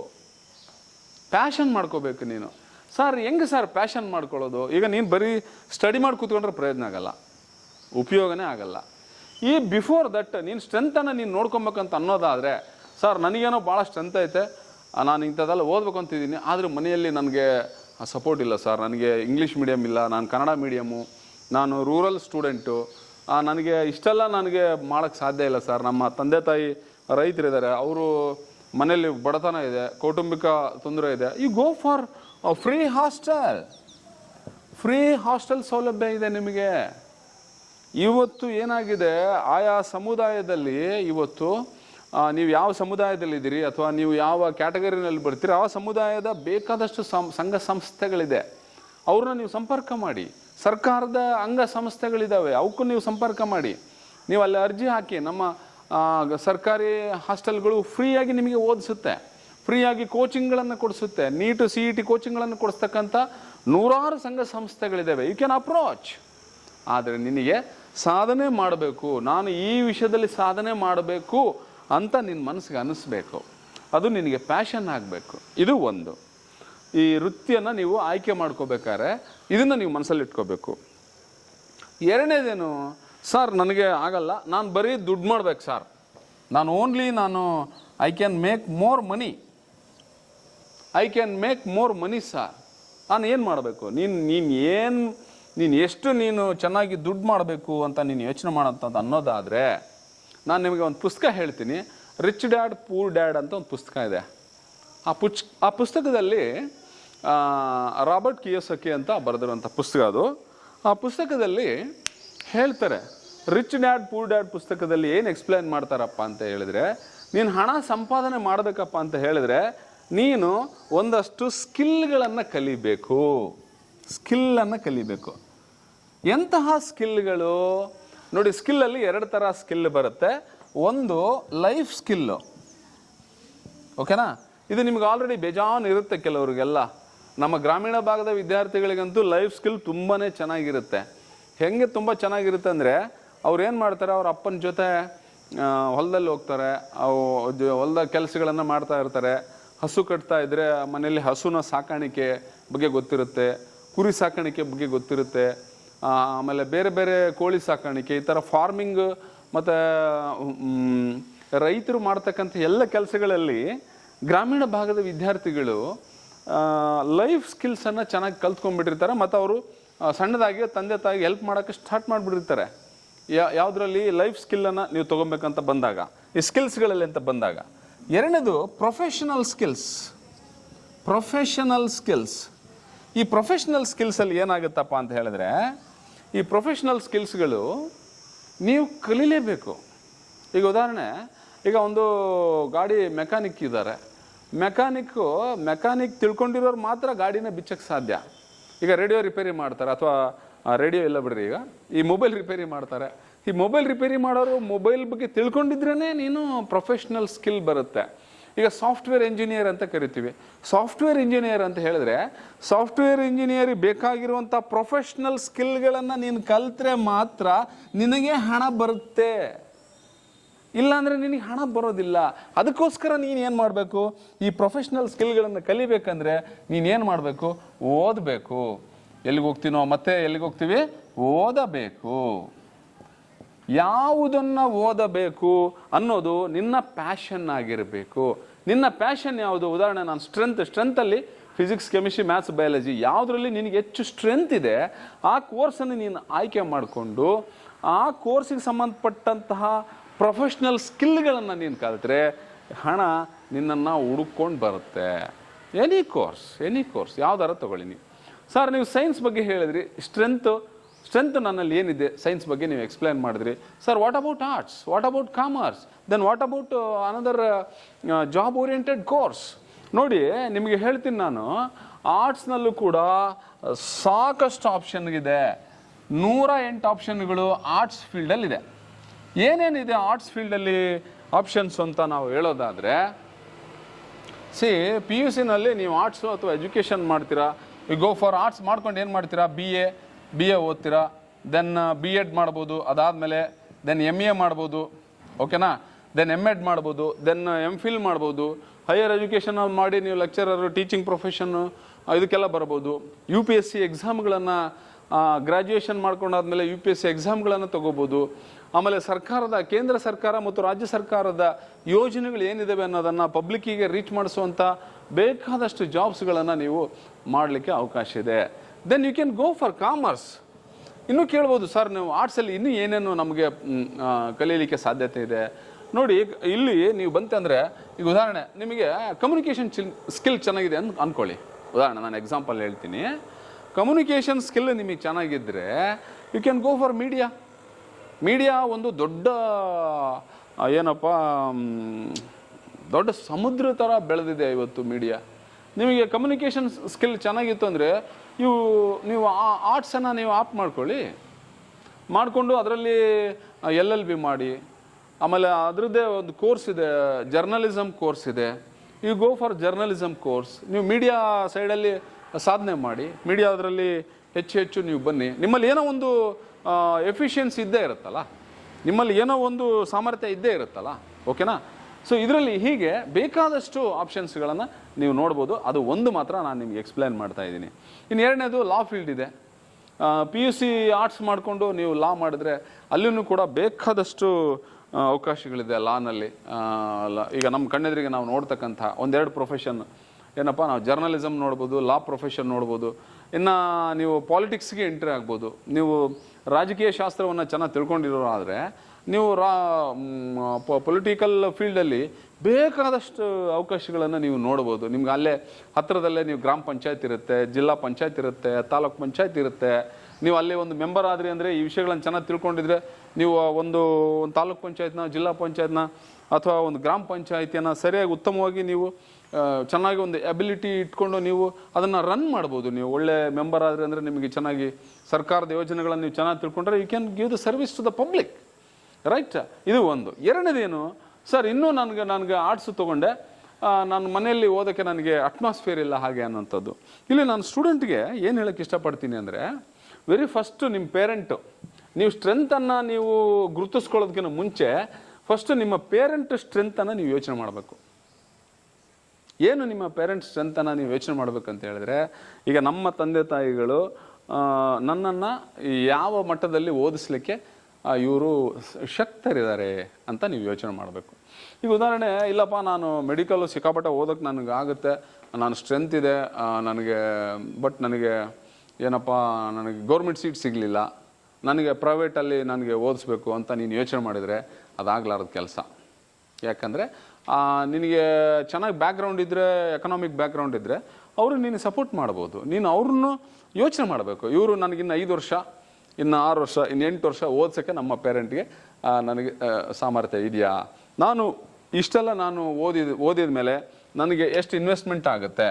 ಪ್ಯಾಷನ್ ಮಾಡ್ಕೋಬೇಕು ನೀನು. ಸರ್ ಹೆಂಗೆ ಸರ್ ಪ್ಯಾಷನ್ ಮಾಡ್ಕೊಳ್ಳೋದು? ಈಗ ನೀನು ಬರೀ ಸ್ಟಡಿ ಮಾಡಿ ಕೂತ್ಕೊಂಡ್ರೆ ಪ್ರಯೋಜನ ಆಗಲ್ಲ. ಉಪಯೋಗನೇ ಆಗಲ್ಲ. ಈ ಬಿಫೋರ್ ದಟ್ ನೀನು ಸ್ಟ್ರೆಂತನ್ನು ನೀನು ನೋಡ್ಕೊಬೇಕಂತ ಅನ್ನೋದಾದರೆ ಸರ್ ನನಗೇನೋ ಭಾಳ ಸ್ಟ್ರೆಂತ್ ಐತೆ. ನಾನು ಇಂಥದ್ದೆಲ್ಲ ಓದಬೇಕು ಅಂತಿದ್ದೀನಿ, ಆದರೆ ಮನೆಯಲ್ಲಿ ನನಗೆ ಸಪೋರ್ಟ್ ಇಲ್ಲ ಸರ್ ನನಗೆ ಇಂಗ್ಲೀಷ್ ಮೀಡಿಯಮ್ ಇಲ್ಲ, ನಾನು ಕನ್ನಡ ಮೀಡಿಯಮ್ಮು ನಾನು ರೂರಲ್ ಸ್ಟೂಡೆಂಟು ನನಗೆ ಇಷ್ಟೆಲ್ಲ ನನಗೆ ಮಾಡೋಕ್ಕೆ ಸಾಧ್ಯ ಇಲ್ಲ ಸರ್ ನಮ್ಮ ತಂದೆ ತಾಯಿ ರೈತರಿದ್ದಾರೆ, ಅವರು ಮನೆಯಲ್ಲಿ ಬಡತನ ಇದೆ, ಕೌಟುಂಬಿಕ ತೊಂದರೆ ಇದೆ. You go for free hostel free hostel ಸೌಲಭ್ಯ ಇದೆ ನಿಮಗೆ. ಇವತ್ತು ಏನಾಗಿದೆ, ಆಯಾ ಸಮುದಾಯದಲ್ಲಿ ಇವತ್ತು ನೀವು ಯಾವ ಸಮುದಾಯದಲ್ಲಿದ್ದೀರಿ ಅಥವಾ ನೀವು ಯಾವ ಕ್ಯಾಟಗರಿನಲ್ಲಿ ಬರ್ತೀರಿ, ಆ ಸಮುದಾಯದ ಬೇಕಾದಷ್ಟು ಸಂ, ಸಂಘ ಸಂಸ್ಥೆಗಳಿದೆ. ಅವ್ರನ್ನ ನೀವು ಸಂಪರ್ಕ ಮಾಡಿ. ಸರ್ಕಾರದ ಅಂಗ ಸಂಸ್ಥೆಗಳಿದ್ದಾವೆ ಅವಕ್ಕೂ ನೀವು ಸಂಪರ್ಕ ಮಾಡಿ. ನೀವು ಅಲ್ಲಿ ಅರ್ಜಿ ಹಾಕಿ, ನಮ್ಮ ಸರ್ಕಾರಿ ಹಾಸ್ಟೆಲ್ಗಳು ಫ್ರೀಯಾಗಿ ನಿಮಗೆ ಓದಿಸುತ್ತೆ. ಫ್ರೀಯಾಗಿ ಕೋಚಿಂಗ್ಗಳನ್ನು ಕೊಡಿಸುತ್ತೆ. ನೀಟು ಸಿ ಇ ಟಿ ಕೋಚಿಂಗ್ಗಳನ್ನು ಕೊಡಿಸ್ತಕ್ಕಂಥ ನೂರಾರು ಸಂಘ ಸಂಸ್ಥೆಗಳಿದ್ದಾವೆ ಯು ಕ್ಯಾನ್ ಅಪ್ರೋಚ್ ಆದರೆ ನಿನಗೆ ಸಾಧನೆ ಮಾಡಬೇಕು. ನಾನು ಈ ವಿಷಯದಲ್ಲಿ ಸಾಧನೆ ಮಾಡಬೇಕು. ಅಂತ ನಿನ್ನ ಮನಸ್ಸಿಗೆ ಅನ್ನಿಸ್ಬೇಕು ಅದು ನಿನಗೆ ಪ್ಯಾಷನ್ ಆಗಬೇಕು. ಇದು ಒಂದು. ಈ ವೃತ್ತಿಯನ್ನು ನೀವು ಆಯ್ಕೆ ಮಾಡ್ಕೋಬೇಕಾದ್ರೆ ಇದನ್ನು ನೀವು ಮನಸ್ಸಲ್ಲಿ ಇಟ್ಕೋಬೇಕು. ಎರಡನೇದೇನು, ಸರ್, ನನಗೆ ಆಗಲ್ಲ. ನಾನು ಬರೀ ದುಡ್ಡು ಮಾಡ್ಬೇಕು ಸರ್. ನಾನು ಓನ್ಲಿ ನಾನು I can make more money I can make more money sir. ನಾನು ಏನು ಮಾಡಬೇಕು? ನೀನು ನೀನು ಏನು, ನೀನು ಎಷ್ಟು ನೀನು ಚೆನ್ನಾಗಿ ದುಡ್ಡು ಮಾಡಬೇಕು ಅಂತ ನೀನು ಯೋಚನೆ ಮಾಡೋಂಥದ್ದು ಅನ್ನೋದಾದರೆ ನಾನು ನಿಮಗೆ ಒಂದು ಪುಸ್ತಕ ಹೇಳ್ತೀನಿ. ರಿಚ್ ಡ್ಯಾಡ್ ಪೂರ್ ಡ್ಯಾಡ್ ಅಂತ ಒಂದು ಪುಸ್ತಕ ಇದೆ. ಆ ಪುಚ್, ಆ ಪುಸ್ತಕದಲ್ಲಿ ರಾಬರ್ಟ್ ಕಿಯೋಸಕಿ ಅಂತ ಬರೆದಿರುವಂಥ ಪುಸ್ತಕ ಅದು. ಆ ಪುಸ್ತಕದಲ್ಲಿ ಹೇಳ್ತಾರೆ ರಿಚ್ ಡ್ಯಾಡ್ ಪೂರ್ ಡ್ಯಾಡ್ ಪುಸ್ತಕದಲ್ಲಿ ಏನು ಎಕ್ಸ್ಪ್ಲೈನ್ ಮಾಡ್ತಾರಪ್ಪ ಅಂತ ಹೇಳಿದ್ರೆ, ನೀನು ಹಣ ಸಂಪಾದನೆ ಮಾಡಬೇಕಪ್ಪ ಅಂತ ಹೇಳಿದರೆ, ನೀನು ಒಂದಷ್ಟು ಸ್ಕಿಲ್ಗಳನ್ನು ಕಲಿಬೇಕು. ಸ್ಕಿಲ್ಲನ್ನು ಕಲಿಬೇಕು. ಎಂತಹ ಸ್ಕಿಲ್ಗಳು ನೋಡಿ ಸ್ಕಿಲ್ಲಲ್ಲಿ ಎರಡು ಥರ ಸ್ಕಿಲ್ ಬರುತ್ತೆ. ಒಂದು ಲೈಫ್ ಸ್ಕಿಲ್ಲು ಓಕೆನಾ ಇದು ನಿಮ್ಗೆ ಆಲ್ರೆಡಿ ಬೇಜಾನ್ ಇರುತ್ತೆ ಕೆಲವರಿಗೆಲ್ಲ. ನಮ್ಮ ಗ್ರಾಮೀಣ ಭಾಗದ ವಿದ್ಯಾರ್ಥಿಗಳಿಗಂತೂ ಲೈಫ್ ಸ್ಕಿಲ್ ತುಂಬಾ ಚೆನ್ನಾಗಿರುತ್ತೆ. ಹೆಂಗೆ ತುಂಬ ಚೆನ್ನಾಗಿರುತ್ತೆ ಅಂದರೆ, ಅವ್ರು ಏನು ಮಾಡ್ತಾರೆ, ಅವ್ರ ಅಪ್ಪನ ಜೊತೆ ಹೊಲದಲ್ಲಿ ಹೋಗ್ತಾರೆ, ಅವು ಹೊಲದ ಕೆಲಸಗಳನ್ನು ಮಾಡ್ತಾ ಇರ್ತಾರೆ. ಹಸು ಕಟ್ತಾ ಇದ್ದರೆ ಮನೆಯಲ್ಲಿ ಹಸುನ ಸಾಕಾಣಿಕೆ ಬಗ್ಗೆ ಗೊತ್ತಿರುತ್ತೆ, ಕುರಿ ಸಾಕಾಣಿಕೆ ಬಗ್ಗೆ ಗೊತ್ತಿರುತ್ತೆ. ಆಮೇಲೆ ಬೇರೆ ಬೇರೆ ಕೋಳಿ ಸಾಕಾಣಿಕೆ, ಈ ಥರ ಫಾರ್ಮಿಂಗ್ ಮತ್ತು ರೈತರು ಮಾಡ್ತಕ್ಕಂಥ ಎಲ್ಲ ಕೆಲಸಗಳಲ್ಲಿ ಗ್ರಾಮೀಣ ಭಾಗದ ವಿದ್ಯಾರ್ಥಿಗಳು ಲೈಫ್ ಸ್ಕಿಲ್ಸನ್ನು ಚೆನ್ನಾಗಿ ಕಲ್ತ್ಕೊಂಡ್ಬಿಟ್ಟಿರ್ತಾರೆ, ಮತ್ತು ಅವರು ಸಣ್ಣದಾಗಿ ತಂದೆ ತಾಯಿ ಹೆಲ್ಪ್ ಮಾಡೋಕ್ಕೆ ಸ್ಟಾರ್ಟ್ ಮಾಡಿಬಿಟ್ಟಿರ್ತಾರೆ. ಯಾ, ಯಾವುದರಲ್ಲಿ ಲೈಫ್ ಸ್ಕಿಲ್ಲನ್ನು ನೀವು ತೊಗೊಬೇಕಂತ ಬಂದಾಗ, ಈ ಸ್ಕಿಲ್ಸ್ಗಳಲ್ಲಿ ಅಂತ ಬಂದಾಗ. ಎರಡನೇದು ಪ್ರೊಫೆಷನಲ್ ಸ್ಕಿಲ್ಸ್ ಪ್ರೊಫೆಷನಲ್ ಸ್ಕಿಲ್ಸ್ ಈ ಪ್ರೊಫೆಷನಲ್ ಸ್ಕಿಲ್ಸಲ್ಲಿ ಏನಾಗುತ್ತಪ್ಪ ಅಂತ ಹೇಳಿದ್ರೆ ಈ ಪ್ರೊಫೆಷ್ನಲ್ ಸ್ಕಿಲ್ಸ್ಗಳು ನೀವು ಕಲೀಲೇಬೇಕು. ಈಗ ಉದಾಹರಣೆ, ಈಗ ಒಂದು ಗಾಡಿ ಮೆಕ್ಯಾನಿಕ್ ಇದ್ದಾರೆ. ಮೆಕ್ಯಾನಿಕ್ಕು ಮೆಕ್ಯಾನಿಕ್ ತಿಳ್ಕೊಂಡಿರೋರು ಮಾತ್ರ ಗಾಡಿನ ಬಿಚ್ಚಕ್ಕೆ ಸಾಧ್ಯ. ಈಗ ರೇಡಿಯೋ ರಿಪೇರಿ ಮಾಡ್ತಾರೆ, ಅಥವಾ ರೇಡಿಯೋ ಇಲ್ಲ ಬಿಡ್ರಿ ಈಗ. ಈ ಮೊಬೈಲ್ ರಿಪೇರಿ ಮಾಡ್ತಾರೆ. ಈ ಮೊಬೈಲ್ ರಿಪೇರಿ ಮಾಡೋರು ಮೊಬೈಲ್ ಬಗ್ಗೆ ತಿಳ್ಕೊಂಡಿದ್ರೇ ನೀನು ಪ್ರೊಫೆಷ್ನಲ್ ಸ್ಕಿಲ್ ಬರುತ್ತೆ. ಈಗ ಸಾಫ್ಟ್ವೇರ್ ಇಂಜಿನಿಯರ್ ಅಂತ ಕರಿತೀವಿ. ಸಾಫ್ಟ್ವೇರ್ ಇಂಜಿನಿಯರ್ ಅಂತ ಹೇಳಿದ್ರೆ, ಸಾಫ್ಟ್ವೇರ್ ಇಂಜಿನಿಯರಿಗೆ ಬೇಕಾಗಿರುವಂಥ ಪ್ರೊಫೆಷ್ನಲ್ ಸ್ಕಿಲ್ಗಳನ್ನು ನೀನು ಕಲ್ತ್ರೆ ಮಾತ್ರ ನಿನಗೆ ಹಣ ಬರುತ್ತೆ. ಇಲ್ಲಾಂದರೆ ನಿನಗೆ ಹಣ ಬರೋದಿಲ್ಲ. ಅದಕ್ಕೋಸ್ಕರ ನೀನು ಏನು ಮಾಡಬೇಕು? ಈ ಪ್ರೊಫೆಷ್ನಲ್ ಸ್ಕಿಲ್ಗಳನ್ನು ಕಲಿಬೇಕಂದ್ರೆ ನೀನು ಏನು ಮಾಡಬೇಕು? ಓದಬೇಕು. ಎಲ್ಲಿಗೆ ಹೋಗ್ತೀನೋ ಮತ್ತೆ ಎಲ್ಲಿಗೆ ಹೋಗ್ತೀವಿ? ಓದಬೇಕು. ಯಾವುದನ್ನು ಓದಬೇಕು ಅನ್ನೋದು ನಿನ್ನ ಪ್ಯಾಷನ್ ಆಗಿರಬೇಕು. ನಿನ್ನ ಪ್ಯಾಷನ್ ಯಾವುದು? ಉದಾಹರಣೆ, ನಾನು ಸ್ಟ್ರೆಂತ್ ಸ್ಟ್ರೆಂತಲ್ಲಿ ಫಿಸಿಕ್ಸ್ ಕೆಮಿಸ್ಟ್ರಿ ಮ್ಯಾಥ್ಸ್ ಬಯಾಲಜಿ ಯಾವುದರಲ್ಲಿ ನಿನಗೆ ಹೆಚ್ಚು ಸ್ಟ್ರೆಂತ್ ಇದೆ, ಆ ಕೋರ್ಸನ್ನು ನೀನು ಆಯ್ಕೆ ಮಾಡಿಕೊಂಡು, ಆ ಕೋರ್ಸಿಗೆ ಸಂಬಂಧಪಟ್ಟಂತಹ ಪ್ರೊಫೆಷ್ನಲ್ ಸ್ಕಿಲ್ಗಳನ್ನು ನೀನು ಕಲಿತ್ರೆ, ಹಣ ನಿನ್ನನ್ನು ಹುಡುಕೊಂಡು ಬರುತ್ತೆ. ಎನಿ ಕೋರ್ಸ್ ಎನಿ ಕೋರ್ಸ್ ಯಾವ್ದಾರ ತಗೊಳ್ಳಿ ನೀವು. ಸರ್ ನೀವು ಸೈನ್ಸ್ ಬಗ್ಗೆ ಹೇಳಿದ್ರಿ ಸ್ಟ್ರೆಂತು ಸ್ಟ್ರೆಂತ್ ನನ್ನಲ್ಲಿ ಏನಿದೆ, ಸೈನ್ಸ್ ಬಗ್ಗೆ ನೀವು ಎಕ್ಸ್ಪ್ಲೈನ್ ಮಾಡಿದ್ರಿ. Sir what about arts what about commerce then what about another job oriented course ನೋಡಿ, ನಿಮಗೆ ಹೇಳ್ತೀನಿ ನಾನು ಆರ್ಟ್ಸ್ನಲ್ಲೂ ಕೂಡ ಸಾಕಷ್ಟು ಆಪ್ಷನ್ ಇದೆ ನೂರ ಎಂಟು ಆಪ್ಷನ್ಗಳು ಆರ್ಟ್ಸ್ ಫೀಲ್ಡಲ್ಲಿದೆ ಏನೇನಿದೆ ಆರ್ಟ್ಸ್ ಫೀಲ್ಡಲ್ಲಿ ಆಪ್ಷನ್ಸ್ ಅಂತ ನಾವು ಹೇಳೋದಾದರೆ, ಸಿ ಪಿ ಯು ಸಿನಲ್ಲಿ ನೀವು ಆರ್ಟ್ಸು ಅಥವಾ ಎಜುಕೇಷನ್ ಮಾಡ್ತೀರಾ ಯು ಗೋ ಫಾರ್ ಆರ್ಟ್ಸ್ ಮಾಡ್ಕೊಂಡು ಏನು ಮಾಡ್ತೀರಾ ಬಿ ಎ ಬಿ ಎ ಓದ್ತೀರಾ? ದೆನ್ ಬಿ ಎಡ್ ಮಾಡ್ಬೋದು. ಅದಾದಮೇಲೆ ದೆನ್ ಎಂ ಎ ಮಾಡ್ಬೋದು. ಓಕೆನಾ ದೆನ್ ಎಂ ಎಡ್ ಮಾಡ್ಬೋದು. ದೆನ್ ಎಂ ಫಿಲ್ ಮಾಡ್ಬೋದು. ಹೈಯರ್ ಎಜುಕೇಷನ್ ಮಾಡಿ ನೀವು ಲೆಕ್ಚರರು ಟೀಚಿಂಗ್ ಪ್ರೊಫೆಷನ್ನು ಇದಕ್ಕೆಲ್ಲ ಬರ್ಬೋದು. ಯು ಪಿ ಎಸ್ ಸಿ ಎಕ್ಸಾಮ್ಗಳನ್ನು ಗ್ರ್ಯಾಜುಯೇಷನ್ ಮಾಡ್ಕೊಂಡಾದ್ಮೇಲೆ ಯು ಪಿ ಎಸ್ ಸಿ ಎಕ್ಸಾಮ್ಗಳನ್ನು ತಗೋಬೋದು. ಆಮೇಲೆ ಸರ್ಕಾರದ, ಕೇಂದ್ರ ಸರ್ಕಾರ ಮತ್ತು ರಾಜ್ಯ ಸರ್ಕಾರದ ಯೋಜನೆಗಳು ಏನಿದ್ದಾವೆ ಅನ್ನೋದನ್ನು ಪಬ್ಲಿಕ್ಕಿಗೆ ರೀಚ್ ಮಾಡಿಸುವಂಥ ಬೇಕಾದಷ್ಟು ಜಾಬ್ಸ್ಗಳನ್ನು ನೀವು ಮಾಡಲಿಕ್ಕೆ ಅವಕಾಶ ಇದೆ. Then you can go for commerce ಇನ್ನೂ ಕೇಳ್ಬೋದು ಸರ್ ನೀವು ಆರ್ಟ್ಸಲ್ಲಿ ಇನ್ನೂ ಏನೇನು ನಮಗೆ ಕಲೀಲಿಕ್ಕೆ ಸಾಧ್ಯತೆ ಇದೆ? ನೋಡಿ ಇಲ್ಲಿ ನೀವು ಬಂತೆ ಅಂದರೆ, ಈಗ ಉದಾಹರಣೆ, ನಿಮಗೆ ಕಮ್ಯುನಿಕೇಷನ್ ಸ್ಕಿಲ್ ಚೆನ್ನಾಗಿದೆ ಅಂತ ಅಂದ್ಕೊಳ್ಳಿ ಉದಾಹರಣೆ, ನಾನು ಎಕ್ಸಾಂಪಲ್ ಹೇಳ್ತೀನಿ. ಕಮ್ಯುನಿಕೇಷನ್ ಸ್ಕಿಲ್ ನಿಮಗೆ ಚೆನ್ನಾಗಿದ್ದರೆ you can go for media media ಒಂದು ದೊಡ್ಡ ಏನಪ್ಪ ದೊಡ್ಡ ಸಮುದ್ರ ಥರ ಬೆಳೆದಿದೆ ಇವತ್ತು ಮೀಡಿಯಾ ನಿಮಗೆ ಕಮ್ಯುನಿಕೇಷನ್ ಸ್ಕಿಲ್ ಚೆನ್ನಾಗಿತ್ತು ಅಂದರೆ ಇವು ನೀವು ಆ ಆರ್ಟ್ಸನ್ನು ನೀವು ಆಪ್ ಮಾಡ್ಕೊಳ್ಳಿ. ಮಾಡಿಕೊಂಡು ಅದರಲ್ಲಿ ಎಲ್ ಎಲ್ ಬಿ ಮಾಡಿ. ಆಮೇಲೆ ಅದರದ್ದೇ ಒಂದು ಕೋರ್ಸ್ ಇದೆ ಜರ್ನಲಿಸಮ್ ಕೋರ್ಸ್ ಇದೆ. You go for journalism course ನೀವು ಮೀಡಿಯಾ ಸೈಡಲ್ಲಿ ಸಾಧನೆ ಮಾಡಿ. ಮೀಡಿಯಾ ಅದರಲ್ಲಿ ಹೆಚ್ಚು ಹೆಚ್ಚು ನೀವು ಬನ್ನಿ. ನಿಮ್ಮಲ್ಲಿ ಏನೋ ಒಂದು ಎಫಿಷಿಯನ್ಸಿ ಇದ್ದೇ ಇರುತ್ತಲ್ಲ? ನಿಮ್ಮಲ್ಲಿ ಏನೋ ಒಂದು ಸಾಮರ್ಥ್ಯ ಇದ್ದೇ ಇರುತ್ತಲ್ಲ? ಓಕೆನಾ ಸೊ ಇದರಲ್ಲಿ ಹೀಗೆ ಬೇಕಾದಷ್ಟು ಆಪ್ಷನ್ಸ್ಗಳನ್ನು ನೀವು ನೋಡ್ಬೋದು. ಅದು ಒಂದು ಮಾತ್ರ ನಾನು ನಿಮ್ಗೆ ಎಕ್ಸ್ಪ್ಲೈನ್ ಮಾಡ್ತಾ ಇದ್ದೀನಿ. ಇನ್ನು ಎರಡನೇದು ಲಾ ಫೀಲ್ಡ್ ಇದೆ. ಪಿ ಯು ಸಿ ಆರ್ಟ್ಸ್ ಮಾಡಿಕೊಂಡು ನೀವು ಲಾ ಮಾಡಿದ್ರೆ ಅಲ್ಲಿನೂ ಕೂಡ ಬೇಕಾದಷ್ಟು ಅವಕಾಶಗಳಿದೆ ಲಾನಲ್ಲಿ ಈಗ ನಮ್ಮ ಕಣ್ಣೆದುರಿಗೆ ನಾವು ನೋಡ್ತಕ್ಕಂಥ ಒಂದೆರಡು ಪ್ರೊಫೆಷನ್ ಏನಪ್ಪ, ನಾವು ಜರ್ನಲಿಸಮ್ ನೋಡ್ಬೋದು ಲಾ ಪ್ರೊಫೆಷನ್ ನೋಡ್ಬೋದು. ಇನ್ನು ನೀವು ಪಾಲಿಟಿಕ್ಸ್ಗೆ ಎಂಟ್ರಿ ಆಗ್ಬೋದು. ನೀವು ರಾಜಕೀಯ ಶಾಸ್ತ್ರವನ್ನು ಚೆನ್ನಾಗಿ ತಿಳ್ಕೊಂಡಿರೋ ಆದರೆ ನೀವು ರಾ ಪೊಲಿಟಿಕಲ್ ಫೀಲ್ಡಲ್ಲಿ ಬೇಕಾದಷ್ಟು ಅವಕಾಶಗಳನ್ನು ನೀವು ನೋಡ್ಬೋದು. ನಿಮ್ಗೆ ಅಲ್ಲೇ ಹತ್ತಿರದಲ್ಲೇ ನೀವು ಗ್ರಾಮ ಪಂಚಾಯತ್ ಇರುತ್ತೆ, ಜಿಲ್ಲಾ ಪಂಚಾಯತ್ ಇರುತ್ತೆ, ತಾಲೂಕ್ ಪಂಚಾಯತ್ ಇರುತ್ತೆ. ನೀವು ಅಲ್ಲೇ ಒಂದು ಮೆಂಬರ್ ಆದ್ರಿ ಅಂದರೆ ಈ ವಿಷಯಗಳನ್ನು ಚೆನ್ನಾಗಿ ತಿಳ್ಕೊಂಡಿದ್ರೆ ನೀವು ಒಂದು ಒಂದು ತಾಲೂಕ್ ಪಂಚಾಯತ್ನ, ಜಿಲ್ಲಾ ಪಂಚಾಯತ್ನ ಅಥವಾ ಒಂದು ಗ್ರಾಮ ಪಂಚಾಯತಿಯನ್ನು ಸರಿಯಾಗಿ ಉತ್ತಮವಾಗಿ ನೀವು ಚೆನ್ನಾಗಿ ಒಂದು ಎಬಿಲಿಟಿ ಇಟ್ಕೊಂಡು ನೀವು ಅದನ್ನು ರನ್ ಮಾಡ್ಬೋದು. ನೀವು ಒಳ್ಳೆ ಮೆಂಬರ್ ಆದರೆ ಅಂದರೆ ನಿಮಗೆ ಚೆನ್ನಾಗಿ ಸರ್ಕಾರದ ಯೋಜನೆಗಳನ್ನು ನೀವು ಚೆನ್ನಾಗಿ ತಿಳ್ಕೊಂಡ್ರೆ you can give the service to the public right ಇದು ಒಂದು. ಎರಡನೇದೇನು? ಸರ್ ಇನ್ನೂ ನನಗೆ ನನಗೆ ಆರ್ಟ್ಸ್ ತೊಗೊಂಡೆ. ನಾನು ಮನೆಯಲ್ಲಿ ಓದೋಕ್ಕೆ ನನಗೆ ಅಟ್ಮಾಸ್ಫಿಯರ್ ಇಲ್ಲ ಹಾಗೆ ಅನ್ನೋಂಥದ್ದು ಇಲ್ಲಿ ನಾನು ಸ್ಟೂಡೆಂಟ್ಗೆ ಏನು ಹೇಳಕ್ಕೆ ಇಷ್ಟಪಡ್ತೀನಿ ಅಂದರೆ ವೆರಿ ಫಸ್ಟು ನಿಮ್ಮ ಪೇರೆಂಟು ನೀವು ಸ್ಟ್ರೆಂತನ್ನು ನೀವು ಗುರುತಿಸ್ಕೊಳ್ಳೋದಕ್ಕಿಂತ ಮುಂಚೆ ಫಸ್ಟು ನಿಮ್ಮ ಪೇರೆಂಟ್ ಸ್ಟ್ರೆಂತನ್ನು ನೀವು ಯೋಚನೆ ಮಾಡಬೇಕು. ಏನು ನಿಮ್ಮ ಪೇರೆಂಟ್ಸ್ ಸ್ಟ್ರೆಂತನ್ನು ನೀವು ಯೋಚನೆ ಮಾಡ್ಬೇಕಂತ ಹೇಳಿದ್ರೆ, ಈಗ ನಮ್ಮ ತಂದೆ ತಾಯಿಗಳು ನನ್ನನ್ನು ಯಾವ ಮಟ್ಟದಲ್ಲಿ ಓದಿಸ್ಲಿಕ್ಕೆ ಇವರು ಶಕ್ತರಿದ್ದಾರೆ ಅಂತ ನೀವು ಯೋಚನೆ ಮಾಡಬೇಕು. ಈಗ ಉದಾಹರಣೆ, ಇಲ್ಲಪ್ಪ, ನಾನು ಮೆಡಿಕಲ್ ಸಿಕ್ಕಾಪಟ್ಟೆ ಓದೋಕ್ಕೆ ನನಗೆ ಆಗುತ್ತೆ ನಾನು ಸ್ಟ್ರೆಂತ್ ಇದೆ ನನಗೆ, ಬಟ್ ನನಗೆ ಏನಪ್ಪ, ನನಗೆ ಗೌರ್ಮೆಂಟ್ ಸೀಟ್ ಸಿಗಲಿಲ್ಲ, ನನಗೆ ಪ್ರೈವೇಟಲ್ಲಿ ನನಗೆ ಓದಿಸ್ಬೇಕು ಅಂತ ನೀನು ಯೋಚನೆ ಮಾಡಿದರೆ ಅದಾಗಲಾರದ ಕೆಲಸ. ಯಾಕಂದರೆ ನಿನಗೆ ಚೆನ್ನಾಗಿ ಬ್ಯಾಕ್ಗ್ರೌಂಡ್ ಇದ್ದರೆ ಎಕನಾಮಿಕ್ ಬ್ಯಾಕ್ಗ್ರೌಂಡ್ ಇದ್ದರೆ ಅವರು ನೀನು ಸಪೋರ್ಟ್ ಮಾಡ್ಬೋದು. ನೀನು ಅವ್ರನ್ನೂ ಯೋಚನೆ ಮಾಡಬೇಕು. ಇವರು ನನಗಿನ್ನ ಐದು ವರ್ಷ ಇನ್ನು ಆರು ವರ್ಷ, ಇನ್ನು ಎಂಟು ವರ್ಷ ಓದ್ಸೋಕ್ಕೆ ನಮ್ಮ ಪೇರೆಂಟ್ಗೆ ನನಗೆ ಸಾಮರ್ಥ್ಯ ಇದೆಯಾ? ನಾನು ಇಷ್ಟೆಲ್ಲ ನಾನು ಓದಿದ ಓದಿದ ಮೇಲೆ ನನಗೆ ಎಷ್ಟು ಇನ್ವೆಸ್ಟ್ಮೆಂಟ್ ಆಗುತ್ತೆ?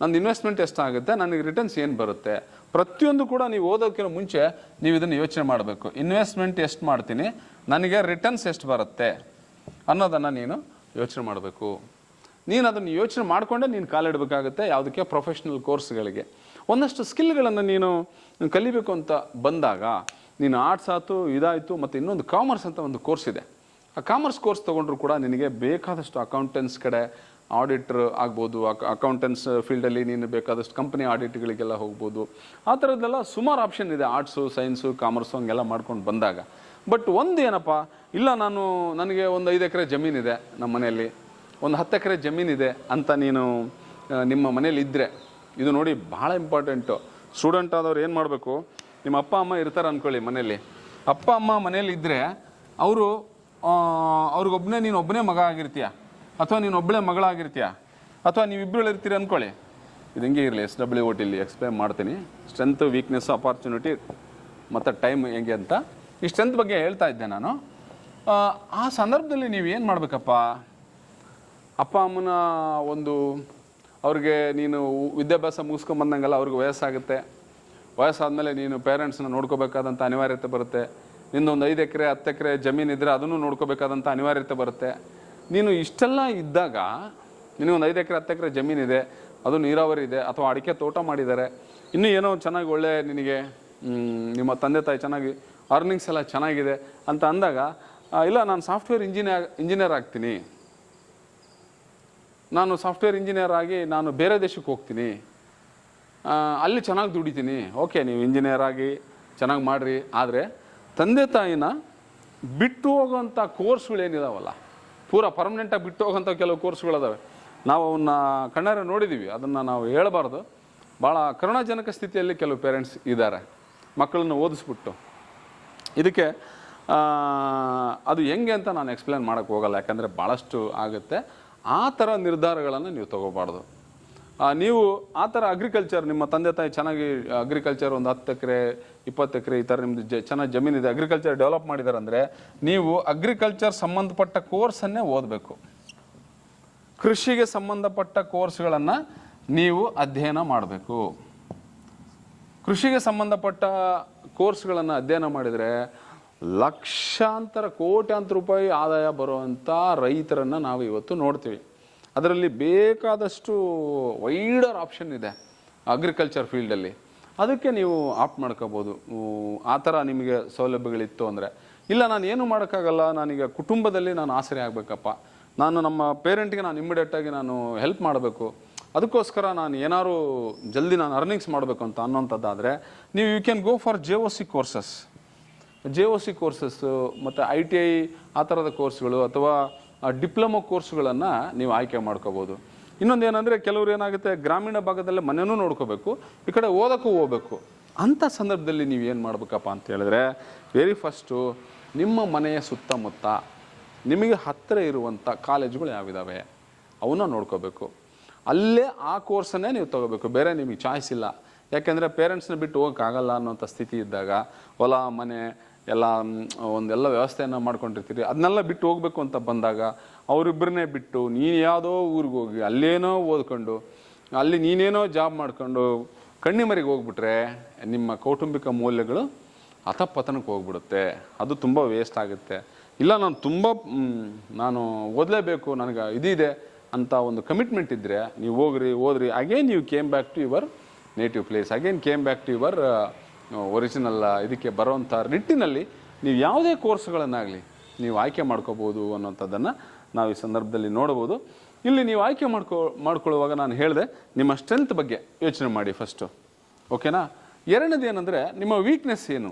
ನಂದು ಇನ್ವೆಸ್ಟ್ಮೆಂಟ್ ಎಷ್ಟಾಗುತ್ತೆ? ನನಗೆ ರಿಟರ್ನ್ಸ್ ಏನು ಬರುತ್ತೆ? ಪ್ರತಿಯೊಂದು ಕೂಡ ನೀವು ಓದೋಕ್ಕಿಂತ ಮುಂಚೆ ನೀವು ಇದನ್ನು ಯೋಚನೆ ಮಾಡಬೇಕು. ಇನ್ವೆಸ್ಟ್ಮೆಂಟ್ ಎಷ್ಟು ಮಾಡ್ತೀನಿ? ನನಗೆ ರಿಟರ್ನ್ಸ್ ಎಷ್ಟು ಬರುತ್ತೆ? ಅನ್ನೋದನ್ನು ನೀನು ಯೋಚನೆ ಮಾಡಬೇಕು. ನೀನು ಅದನ್ನು ಯೋಚನೆ ಮಾಡಿಕೊಂಡೇ ನೀನು ಕಾಲಿಡಬೇಕಾಗುತ್ತೆ ಯಾವುದಕ್ಕೆ? ಪ್ರೊಫೆಷ್ನಲ್ ಕೋರ್ಸ್ಗಳಿಗೆ ಒಂದಷ್ಟು ಸ್ಕಿಲ್ಗಳನ್ನು ನೀನು ಕಲಿಬೇಕು ಅಂತ ಬಂದಾಗ, ನೀನು ಆರ್ಟ್ಸ್ ಆಯಿತು, ಇದಾಯಿತು, ಮತ್ತು ಇನ್ನೊಂದು ಕಾಮರ್ಸ್ ಅಂತ ಒಂದು ಕೋರ್ಸ್ ಇದೆ. ಆ ಕಾಮರ್ಸ್ ಕೋರ್ಸ್ ತೊಗೊಂಡ್ರು ಕೂಡ ನಿನಗೆ ಬೇಕಾದಷ್ಟು ಅಕೌಂಟೆನ್ಸ್ ಕಡೆ ಆಡಿಟ್ರ್ ಆಗ್ಬೋದು ಅಕೌಂಟೆನ್ಸ್ ಫೀಲ್ಡಲ್ಲಿ ನೀನು ಬೇಕಾದಷ್ಟು ಕಂಪ್ನಿ ಆಡಿಟ್ಗಳಿಗೆಲ್ಲ ಹೋಗ್ಬೋದು. ಆ ಥರದ್ದೆಲ್ಲ ಸುಮಾರು ಆಪ್ಷನ್ ಇದೆ, ಆರ್ಟ್ಸು, ಸೈನ್ಸು, ಕಾಮರ್ಸು ಹಂಗೆಲ್ಲ ಮಾಡ್ಕೊಂಡು ಬಂದಾಗ. ಬಟ್ ಒಂದು ಏನಪ್ಪ, ಇಲ್ಲ ನಾನು, ನನಗೆ ಒಂದು ಐದು ಎಕರೆ ಜಮೀನಿದೆ ನಮ್ಮ ಮನೆಯಲ್ಲಿ ಒಂದು ಹತ್ತು ಎಕರೆ ಜಮೀನಿದೆ ಅಂತ ನೀನು ನಿಮ್ಮ ಮನೇಲಿ ಇದ್ದರೆ ಇದು ನೋಡಿ ಭಾಳ ಇಂಪಾರ್ಟೆಂಟು ಸ್ಟೂಡೆಂಟ್ ಆದವ್ರು ಏನು ಮಾಡಬೇಕು? ನಿಮ್ಮ ಅಪ್ಪ ಅಮ್ಮ ಇರ್ತಾರೆ ಅಂದ್ಕೊಳ್ಳಿ ಮನೇಲಿ ಅಪ್ಪ ಅಮ್ಮ ಮನೇಲಿ ಇದ್ದರೆ ಅವರು ಅವ್ರಿಗೊಬ್ಬನೇ ನೀನು ಒಬ್ಬನೇ ಮಗ ಆಗಿರ್ತೀಯ? ಅಥವಾ ನೀನು ಒಬ್ಬಳೇ ಮಗಳಾಗಿರ್ತೀಯ? ಅಥವಾ ನೀವಿಬ್ಬರು ಇರ್ತೀರಿ ಅಂದ್ಕೊಳ್ಳಿ ಇದು ಹಿಂಗೆ ಇರಲಿ? ಎಸ್ ಡಬ್ಲ್ಯೂ ಓ ಟಿಲಿ ಎಕ್ಸ್ಪ್ಲೈನ್ ಮಾಡ್ತೀನಿ. ಸ್ಟ್ರೆಂತ್ ವೀಕ್ನೆಸ್ ಅಪಾರ್ಚುನಿಟಿ ಮತ್ತು ಟೈಮ್ ಹೆಂಗೆ ಅಂತ. ಈ ಸ್ಟ್ರೆಂತ್ ಬಗ್ಗೆ ಹೇಳ್ತಾ ಇದ್ದೆ ನಾನು. ಆ, ಸಂದರ್ಭದಲ್ಲಿ ನೀವು ಏನು ಮಾಡಬೇಕಪ್ಪ? ಅಪ್ಪ ಅಮ್ಮನ ಒಂದು ಅವ್ರಿಗೆ ನೀನು ವಿದ್ಯಾಭ್ಯಾಸ ಮುಗಿಸ್ಕೊಂಬಂದಂಗೆಲ್ಲ ಅವ್ರಿಗೆ ವಯಸ್ಸಾಗುತ್ತೆ. ವಯಸ್ಸಾದಮೇಲೆ ನೀನು ಪೇರೆಂಟ್ಸ್ನ ನೋಡ್ಕೋಬೇಕಾದಂಥ ಅನಿವಾರ್ಯತೆ ಬರುತ್ತೆ. ನಿನ್ನೊಂದು ಐದು ಎಕರೆ, ಹತ್ತು ಎಕರೆ ಜಮೀನು ಇದ್ದರೆ ಅದನ್ನು ನೋಡ್ಕೋಬೇಕಾದಂಥ ಅನಿವಾರ್ಯತೆ ಬರುತ್ತೆ. ನೀನು ಇಷ್ಟೆಲ್ಲ ಇದ್ದಾಗ ನಿನಗೊಂದು ಐದು ಎಕರೆ, ಹತ್ತು ಎಕರೆ ಜಮೀನಿದೆ ಅದು ನೀರಾವರಿ ಇದೆ ಅಥವಾ ಅಡಿಕೆ ತೋಟ ಮಾಡಿದ್ದಾರೆ. ಇನ್ನೂ ಏನೋ ಚೆನ್ನಾಗಿ ಒಳ್ಳೆ ನಿನಗೆ ನಿಮ್ಮ ತಂದೆ ತಾಯಿ ಚೆನ್ನಾಗಿ ಅರ್ನಿಂಗ್ಸ್ ಎಲ್ಲ ಚೆನ್ನಾಗಿದೆ ಅಂತ ಅಂದಾಗ ಇಲ್ಲ, ನಾನು ಸಾಫ್ಟ್ವೇರ್ ಇಂಜಿನಿಯರ್ ಇಂಜಿನಿಯರ್ ಆಗ್ತೀನಿ. ನಾನು ಸಾಫ್ಟ್ವೇರ್ ಇಂಜಿನಿಯರ್ ಆಗಿ ನಾನು ಬೇರೆ ದೇಶಕ್ಕೆ ಹೋಗ್ತೀನಿ. ಅಲ್ಲಿ ಚೆನ್ನಾಗಿ ದುಡಿತೀನಿ. ಓಕೆ, ನೀವು ಇಂಜಿನಿಯರ್ ಆಗಿ ಚೆನ್ನಾಗಿ ಮಾಡಿರಿ. ಆದರೆ ತಂದೆ ತಾಯಿನ ಬಿಟ್ಟು ಹೋಗೋಂಥ ಕೋರ್ಸ್ಗಳೇನಿದಾವಲ್ಲ? ಪೂರ ಪರ್ಮನೆಂಟಾಗಿ ಬಿಟ್ಟು ಹೋಗೋಂಥ ಕೆಲವು ಕೋರ್ಸ್ಗಳಿದಾವೆ. ನಾವು ಅವನ್ನ ಕಣ್ಣಾರೆ ನೋಡಿದ್ದೀವಿ ಅದನ್ನು ನಾವು ಹೇಳಬಾರ್ದು. ಭಾಳ ಕರುಣಾಜನಕ ಸ್ಥಿತಿಯಲ್ಲಿ ಕೆಲವು ಪೇರೆಂಟ್ಸ್ ಇದ್ದಾರೆ. ಮಕ್ಕಳನ್ನು ಓದಿಸ್ಬಿಟ್ಟು. ಇದಕ್ಕೆ ಅದು ಹೆಂಗೆ ಅಂತ ನಾನು ಎಕ್ಸ್ಪ್ಲೇನ್ ಮಾಡೋಕ್ಕೆ ಹೋಗಲ್ಲ. ಯಾಕಂದರೆ ಭಾಳಷ್ಟು ಆಗುತ್ತೆ. ಆ ಥರ ನಿರ್ಧಾರಗಳನ್ನು ನೀವು ತಗೋಬಾರ್ದು. ನೀವು ಆ ಥರ ಅಗ್ರಿಕಲ್ಚರ್ ನಿಮ್ಮ ತಂದೆ ತಾಯಿ ಚೆನ್ನಾಗಿ ಅಗ್ರಿಕಲ್ಚರ್ ಒಂದು ಹತ್ತು ಎಕರೆ, ಇಪ್ಪತ್ತು ಎಕರೆ ಈ ಥರ ನಿಮ್ಮದು ಜ, ಚೆನ್ನಾಗಿ ಜಮೀನಿದೆ ಅಗ್ರಿಕಲ್ಚರ್ ಡೆವಲಪ್ ಮಾಡಿದ್ದಾರೆ ನೀವು ಅಗ್ರಿಕಲ್ಚರ್ ಸಂಬಂಧಪಟ್ಟ ಕೋರ್ಸನ್ನೇ ಓದಬೇಕು. ಕೃಷಿಗೆ ಸಂಬಂಧಪಟ್ಟ ಕೋರ್ಸ್ಗಳನ್ನು ನೀವು ಅಧ್ಯಯನ ಮಾಡಬೇಕು. ಕೃಷಿಗೆ ಸಂಬಂಧಪಟ್ಟ ಕೋರ್ಸ್ಗಳನ್ನು ಅಧ್ಯಯನ ಮಾಡಿದರೆ ಲಕ್ಷಾಂತರ ಕೋಟ್ಯಾಂತರ ರೂಪಾಯಿ ಆದಾಯ ಬರುವಂಥ ರೈತರನ್ನು ನಾವು ಇವತ್ತು ನೋಡ್ತೀವಿ. ಅದರಲ್ಲಿ ಬೇಕಾದಷ್ಟು ವೈಡರ್ ಆಪ್ಷನ್ ಇದೆ ಅಗ್ರಿಕಲ್ಚರ್ ಫೀಲ್ಡಲ್ಲಿ. ಅದಕ್ಕೆ ನೀವು ಆಪ್ಟ್ ಮಾಡ್ಕೋಬೋದು. ಆ ಥರ ನಿಮಗೆ ಸೌಲಭ್ಯಗಳಿತ್ತು ಅಂದರೆ. ಇಲ್ಲ, ನಾನು ಏನು ಮಾಡೋಕ್ಕಾಗಲ್ಲ. ನಾನೀಗ ಕುಟುಂಬದಲ್ಲಿ ನಾನು ಆಸರೆ ಆಗಬೇಕಪ್ಪ. ನಾನು ನಮ್ಮ ಪೇರೆಂಟ್ಗೆ ನಾನು ಇಮ್ಮಿಡಿಯೇಟಾಗಿ ನಾನು ಹೆಲ್ಪ್ ಮಾಡಬೇಕು. ಅದಕ್ಕೋಸ್ಕರ ನಾನು ಏನಾದರೂ ಜಲ್ದಿ ನಾನು ಅರ್ನಿಂಗ್ಸ್ ಮಾಡಬೇಕು ಅಂತ ಅನ್ನೋಂಥದ್ದಾದರೆ, ನೀವು you can go for J O C courses. J O C courses ಮತ್ತು ಐ ಟಿ ಐ ಆ ಥರದ ಕೋರ್ಸ್ಗಳು ಅಥವಾ ಡಿಪ್ಲೊಮೊ ಕೋರ್ಸ್ಗಳನ್ನು ನೀವು ಆಯ್ಕೆ ಮಾಡ್ಕೋಬೋದು. ಇನ್ನೊಂದು ಏನಂದರೆ ಕೆಲವರು ಏನಾಗುತ್ತೆ, ಗ್ರಾಮೀಣ ಭಾಗದಲ್ಲೇ ಮನೆಯೂ ನೋಡ್ಕೋಬೇಕು, ಈ ಕಡೆ ಓದೋಕ್ಕೂ ಹೋಗ್ಬೇಕು. ಅಂಥ ಸಂದರ್ಭದಲ್ಲಿ ನೀವು ಏನು ಮಾಡ್ಬೇಕಪ್ಪ ಅಂತ ಹೇಳಿದ್ರೆ ವೆರಿ ಫಸ್ಟು ನಿಮ್ಮ ಮನೆಯ ಸುತ್ತಮುತ್ತ ನಿಮಗೆ ಹತ್ತಿರ ಇರುವಂಥ ಕಾಲೇಜುಗಳು ಯಾವಿದ್ದಾವೆ ಅವನ್ನ ನೋಡ್ಕೋಬೇಕು. ಅಲ್ಲೇ ಆ ಕೋರ್ಸನ್ನೇ ನೀವು ತಗೋಬೇಕು. ಬೇರೆ ನಿಮಗೆ ಚಾಯ್ಸ್ ಇಲ್ಲ. ಯಾಕೆಂದರೆ ಪೇರೆಂಟ್ಸ್ನ ಬಿಟ್ಟು ಹೋಗೋಕ್ಕಾಗಲ್ಲ ಅನ್ನೋಂಥ ಸ್ಥಿತಿ ಇದ್ದಾಗ, ಹೊಲ, ಮನೆ ಎಲ್ಲ ಒಂದೆಲ್ಲ ವ್ಯವಸ್ಥೆಯನ್ನು ಮಾಡ್ಕೊಂಡಿರ್ತೀರಿ. ಅದನ್ನೆಲ್ಲ ಬಿಟ್ಟು ಹೋಗ್ಬೇಕು ಅಂತ ಬಂದಾಗ ಅವರಿಬ್ಬರನ್ನೇ ಬಿಟ್ಟು ನೀನು ಯಾವುದೋ ಊರಿಗೆ ಹೋಗಿ ಅಲ್ಲೇನೋ ಓದ್ಕೊಂಡು, ಅಲ್ಲಿ ನೀನೇನೋ ಜಾಬ್ ಮಾಡ್ಕೊಂಡು ಕಣ್ಣಿಮರಿಗೆ ಹೋಗ್ಬಿಟ್ರೆ ನಿಮ್ಮ ಕೌಟುಂಬಿಕ ಮೌಲ್ಯಗಳು ಅಥಪತನಕ್ಕೆ ಹೋಗ್ಬಿಡುತ್ತೆ. ಅದು ತುಂಬ ವೇಸ್ಟ್ ಆಗುತ್ತೆ. ಇಲ್ಲ, ನಾನು ತುಂಬ ನಾನು ಓದಲೇಬೇಕು, ನನಗೆ ಇದಿದೆ ಅಂತ ಒಂದು ಕಮಿಟ್ಮೆಂಟ್ ಇದ್ದರೆ ನೀವು ಹೋಗ್ರಿ, ಓದ್ರಿ. Again you came back to your native place again came back to your original ಇದಕ್ಕೆ ಬರೋವಂಥ ನಿಟ್ಟಿನಲ್ಲಿ ನೀವು ಯಾವುದೇ ಕೋರ್ಸ್ಗಳನ್ನಾಗಲಿ ನೀವು ಆಯ್ಕೆ ಮಾಡ್ಕೋಬೋದು ಅನ್ನೋಂಥದ್ದನ್ನು ನಾವು ಈ ಸಂದರ್ಭದಲ್ಲಿ ನೋಡ್ಬೋದು ಇಲ್ಲಿ ನೀವು ಆಯ್ಕೆ ಮಾಡ್ಕೊ, ಮಾಡ್ಕೊಳ್ಳುವಾಗ ನಾನು ಹೇಳಿದೆ, ನಿಮ್ಮ ಸ್ಟ್ರೆಂತ್ ಬಗ್ಗೆ ಯೋಚನೆ ಮಾಡಿ ಫಸ್ಟು ಓಕೆನಾ ಎರಡನೇದು ಏನಂದರೆ ನಿಮ್ಮ ವೀಕ್ನೆಸ್ ಏನು?